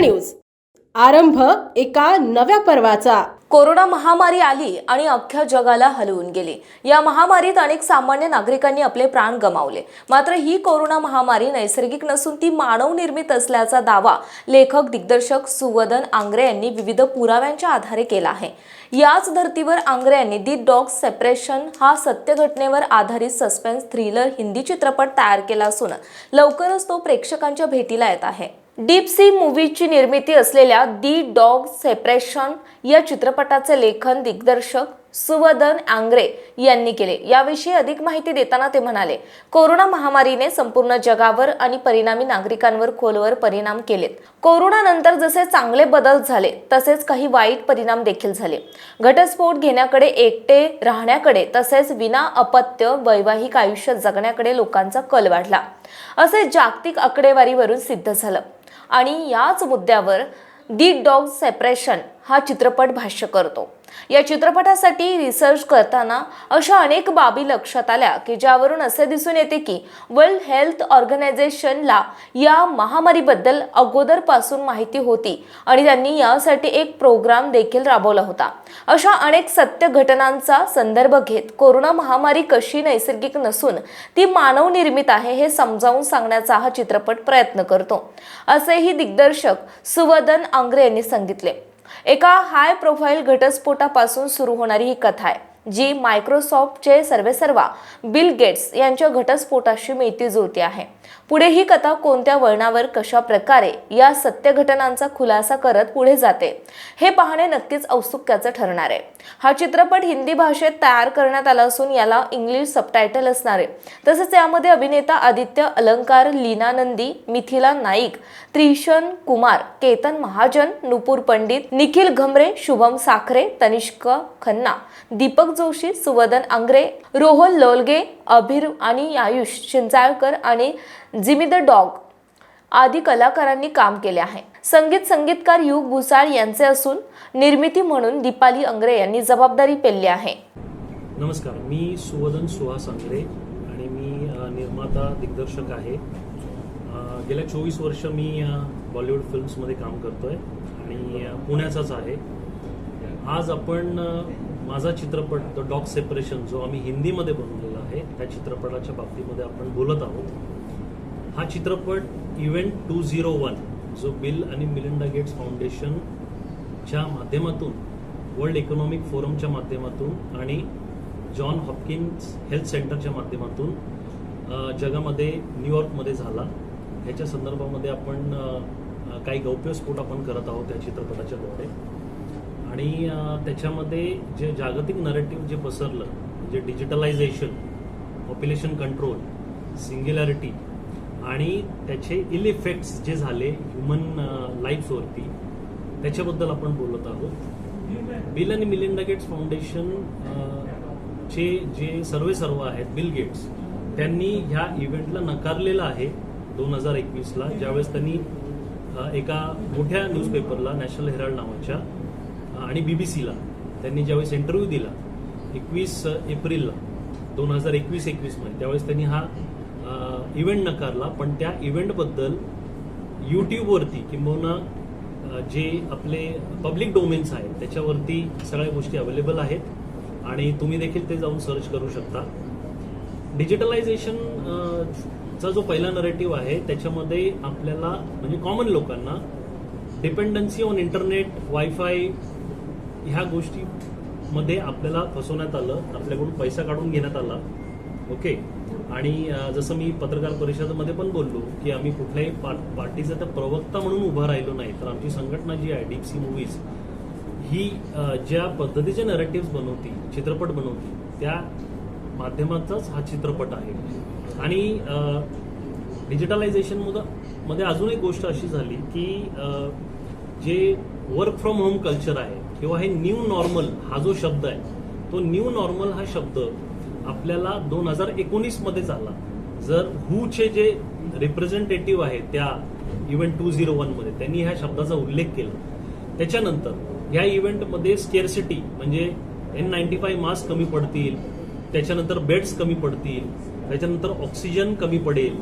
News. आरंभ एका नव्या पर्वाचा. कोरोना महामारी आली आणि अख्ख्या जगाला हलवून गेली. या महामारीत अनेक सामान्य नागरिकांनी आपले प्राण गमावले. मात्र ही कोरोना महामारी नैसर्गिक नसून ती मानव निर्मित असल्याचा दावा लेखक दिग्दर्शक सुवदन आंग्रे यांनी विविध पुराव्यांच्या आधारे केला आहे. याच धर्तीवर आंग्रे यांनी दी डॉग सेपरेशन हा सत्य घटनेवर आधारित सस्पेन्स थ्रिलर हिंदी चित्रपट तयार केला असून लवकरच तो प्रेक्षकांच्या भेटीला येत आहे. डीप सी मूव्हीची निर्मिती असलेल्या दी डॉग सेपरेशन या चित्रपटाचे लेखन दिग्दर्शक सुवदन आंग्रे यांनी केले. याविषयी अधिक माहिती देताना ते म्हणाले कोरोना महामारीने संपूर्ण जगावर आणि परिणामी नागरिकांवर खोलवर परिणाम केलेत. कोरोनानंतर जसे चांगले बदल झाले तसेच काही वाईट परिणाम देखील झाले. घटस्फोट घेण्याकडे एकटे राहण्याकडे तसेच विना अपत्य वैवाहिक आयुष्य जगण्याकडे लोकांचा कल वाढला. असे जागतिक आकडेवारीवरून सिद्ध झालं. आणि याच मुद्द्यावर दी डॉग सेपरेशन हा चित्रपट भाष्य करतो. या चित्रपटासाठी रिसर्च करताना अशा अनेक बाबी लक्षात आल्या की ज्यावरून असे दिसून येते की वर्ल्ड हेल्थ ऑर्गनायझेशनला या महामारीबद्दल अगोदरपासून माहिती होती आणि त्यांनी यासाठी एक प्रोग्राम देखील राबवला होता. अशा अनेक सत्य घटनांचा संदर्भ घेत कोरोना महामारी कशी नैसर्गिक नसून ती मानवनिर्मित आहे हे समजावून सांगण्याचा हा चित्रपट प्रयत्न करतो. असेही दिग्दर्शक सुवदन आंग्रे यांनी सांगितले. एका हाय प्रोफाईल घटस्फोटापासून सुरू होणारी ही कथा आहे. जी मायक्रोसॉफ्टचे सर्वेसर्वा बिल गेट्स यांच्या घटस्फोटाशी मिळती जुळती आहे. पुढे ही कथा कोणत्या वळणावर कशा प्रकारे या सत्य घटनांचा खुलासा करत पुढे जाते हे पाहणे नक्कीच औत्सुक्याचं ठरणार आहे. हा चित्रपट हिंदी भाषेत तयार करण्यात आला असून याला इंग्लिश सबटायटल असणार आहे. तसेच यामध्ये अभिनेता आदित्य अलंकार लीना नंदी मिथिला नाईक त्रिशन कुमार केतन महाजन नुपूर पंडित निखिल घमरे शुभम साखरे तनिष्क खन्ना दीपक जोशी सुवदन आंग्रे रोहन लोलगे अभिर आणि आयुष चिंचाळकर आणि जिमी द डॉग आदी कलाकारांनी काम केले आहे. संगीत संगीतकार युग भुसाळ यांचे असून निर्मिती म्हणून दीपाली अंग्रे यांनी जबाबदारी पेलली आहे. नमस्कार मी सुवदन सुहास आंग्रे आणि मी निर्माता दिग्दर्शक आहे. गेल्या चोवीस वर्ष मी बॉलिवूड फिल्म्समध्ये काम करतोय आणि पुण्याचाच आहे. आज आपण माझा चित्रपट द डॉग सेपरेशन जो आम्ही हिंदीमध्ये बनवलेला आहे त्या चित्रपटाच्या बाबतीमध्ये आपण बोलत आहोत. हा चित्रपट इव्हेंट टू झिरो वन जो बिल आणि मिलिंडा गेट्स फाउंडेशनच्या माध्यमातून वर्ल्ड इकॉनॉमिक फोरमच्या माध्यमातून आणि जॉन हॉपकिन्स हेल्थ सेंटरच्या माध्यमातून जगामध्ये न्यूयॉर्कमध्ये झाला. ह्याच्या संदर्भामध्ये आपण काही गौप्यस्फोट आपण करत आहोत त्या चित्रपटाच्या द्वारे. आणि त्याच्यामध्ये जे जागतिक नरेटिव्ह जे पसरलं म्हणजे डिजिटलायझेशन पॉप्युलेशन कंट्रोल सिंग्युलॅरिटी आणि त्याचे इल इफेक्ट्स जे झाले ह्युमन लाईफ्सवरती त्याच्याबद्दल आपण बोलत आहोत. बिल आणि मिलिंडा गेट्स फाउंडेशन चे जे सर्वे सर्व आहेत बिल गेट्स त्यांनी ह्या इव्हेंटला नकारलेलं आहे दोन हजार एकवीसला ज्यावेळेस त्यांनी एका मोठ्या न्यूजपेपरला नॅशनल हेराल्ड नावाच्या आणि बी बी सीला त्यांनी ज्यावेळेस इंटरव्ह्यू दिला एकवीस एप्रिलला दोन हजार एकवीस एकवीसमध्ये त्यावेळेस त्यांनी हा इव्हेंट नकारला. पण त्या इव्हेंटबद्दल यूट्यूबवरती किंबहुना जे आपले पब्लिक डोमेन्स आहेत त्याच्यावरती सगळ्या गोष्टी अवेलेबल आहेत. आणि तुम्ही देखील ते जाऊन सर्च करू शकता. डिजिटलायझेशन चा जो पहिला नरेटिव्ह आहे त्याच्यामध्ये आपल्याला म्हणजे कॉमन लोकांना डिपेंडन्सी ऑन इंटरनेट वायफाय ह्या गोष्टीमध्ये आपल्याला फसवण्यात आलं आपल्याकडून पैसा काढून घेण्यात आला ओके? आणि जसं मी पत्रकार परिषदेमध्ये पण बोललो की आम्ही कुठल्याही पार- पार्टीचा तर प्रवक्ता म्हणून उभा राहिलो नाही तर आमची संघटना जी आहे डीपसी मूव्हीज ही ज्या पद्धतीचे नरेटिव्ह बनवती चित्रपट बनवती त्या माध्यमाचाच हा चित्रपट आहे. आणि डिजिटलायझेशनमध्ये अजून एक गोष्ट अशी झाली की जे वर्क फ्रॉम होम कल्चर आहे किंवा हे न्यू नॉर्मल हा जो शब्द आहे तो न्यू नॉर्मल हा शब्द आपल्याला दोन हजार एकोणीस मध्येच आला जर हूचे जे रिप्रेझेंटेटिव्ह आहे त्या इव्हेंट टू झिरो वनमध्ये त्यांनी ह्या शब्दाचा उल्लेख केला. त्याच्यानंतर ह्या इव्हेंटमध्ये स्केअरसिटी म्हणजे एन नाईन्टी फाईव्ह मास्क कमी पडतील त्याच्यानंतर बेड्स कमी पडतील त्याच्यानंतर ऑक्सिजन कमी पडेल.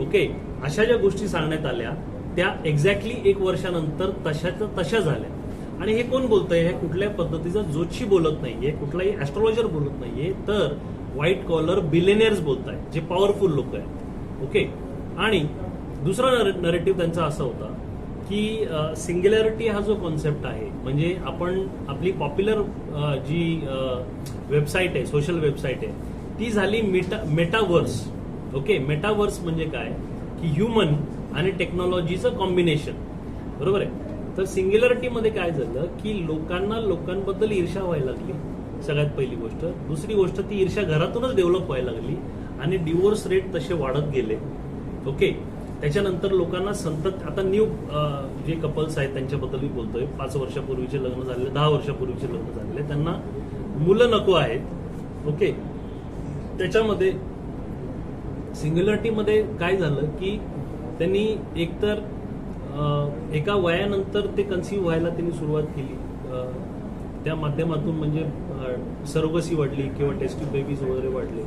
ओके अशा ज्या गोष्टी सांगण्यात आल्या त्या एक्झॅक्टली एक वर्षानंतर तशाच्या तशा झाल्या. आणि हे कोण बोलतंय? हे कुठल्या पद्धतीचा जोशी बोलत नाहीये कुठलाही ऍस्ट्रॉलॉजर बोलत नाहीये तर व्हाईट कॉलर बिलेनियर्स बोलत आहेत जे पॉवरफुल लोक आहेत. ओके आणि दुसरा नरेटिव्ह त्यांचा असा होता की सिंग्युलॅरिटी हा जो कॉन्सेप्ट आहे म्हणजे आपण आपली पॉप्युलर जी वेबसाईट आहे सोशल वेबसाईट आहे ती झाली मेटा मेटावर्स ओके मेटावर्स म्हणजे काय? की ह्युमन आणि टेक्नॉलॉजीचं कॉम्बिनेशन बरोबर आहे? तर सिंग्युलरिटीमध्ये काय झालं की लोकांना लोकांबद्दल ईर्षा व्हायला लागली. सगळ्यात पहिली गोष्ट. दुसरी गोष्ट ती ईर्षा घरातूनच डेव्हलप व्हायला लागली आणि डिवोर्स रेट तसे वाढत गेले. ओके त्याच्यानंतर लोकांना संतत आता न्यू जे कपल्स आहेत त्यांच्याबद्दल मी बोलतोय. पाच वर्षापूर्वीचे लग्न झालेले दहा वर्षापूर्वीचे लग्न झालेले. त्यांना मुलं नको आहेत. ओके त्याच्यामध्ये सिंग्युलरिटीमध्ये काय झालं की त्यांनी एकतर एका वयानंतर ते कन्सिव्ह व्हायला त्यांनी सुरुवात केली. त्या माध्यमातून म्हणजे सरोगसी वाढली किंवा टेस्टिंग बेबीज वगैरे वाढले.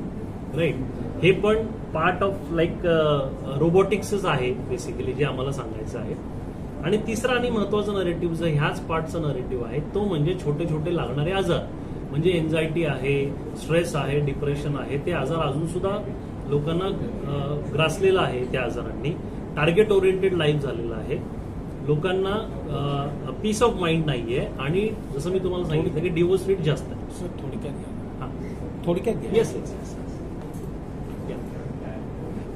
राईट हे पण पार्ट ऑफ लाईक रोबोटिक्सच आहे बेसिकली जे आम्हाला सांगायचं आहे. आणि तिसरा आणि महत्त्वाचा नरेटिव्ह जो ह्याच पार्टचा नरेटिव्ह आहे तो म्हणजे छोटे छोटे लागणारे आजार. म्हणजे एन्झायटी आहे स्ट्रेस आहे डिप्रेशन आहे ते आजार अजून सुद्धा लोकांना ग्रासलेला आहे त्या आजारांनी. टार्गेट ओरिएंटेड लाईफ झालेलं आहे. लोकांना पीस ऑफ माइंड नाहीये आणि जसं मी तुम्हाला सांगितलं की डिवोर्स रेट जास्त आहे. सर थोडक्यात घ्या. हा. थोडक्यात घ्या. येस येस येस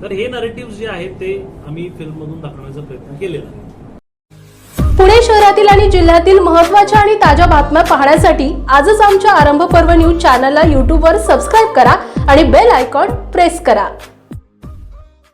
तर हे नरेटिव्ह जे आहेत ते आम्ही फिल्ममधून दाखवण्याचा प्रयत्न केलेला आहे. पुणे शहरातील आणि जिल्ह्यातील महत्त्वाच्या आणि ताज्या बातम्या पाहण्यासाठी आजच आमच्या आरंभ पर्व न्यूज चॅनलला यूट्यूबवर सबस्क्राईब करा आणि बेल आयकॉन प्रेस करा.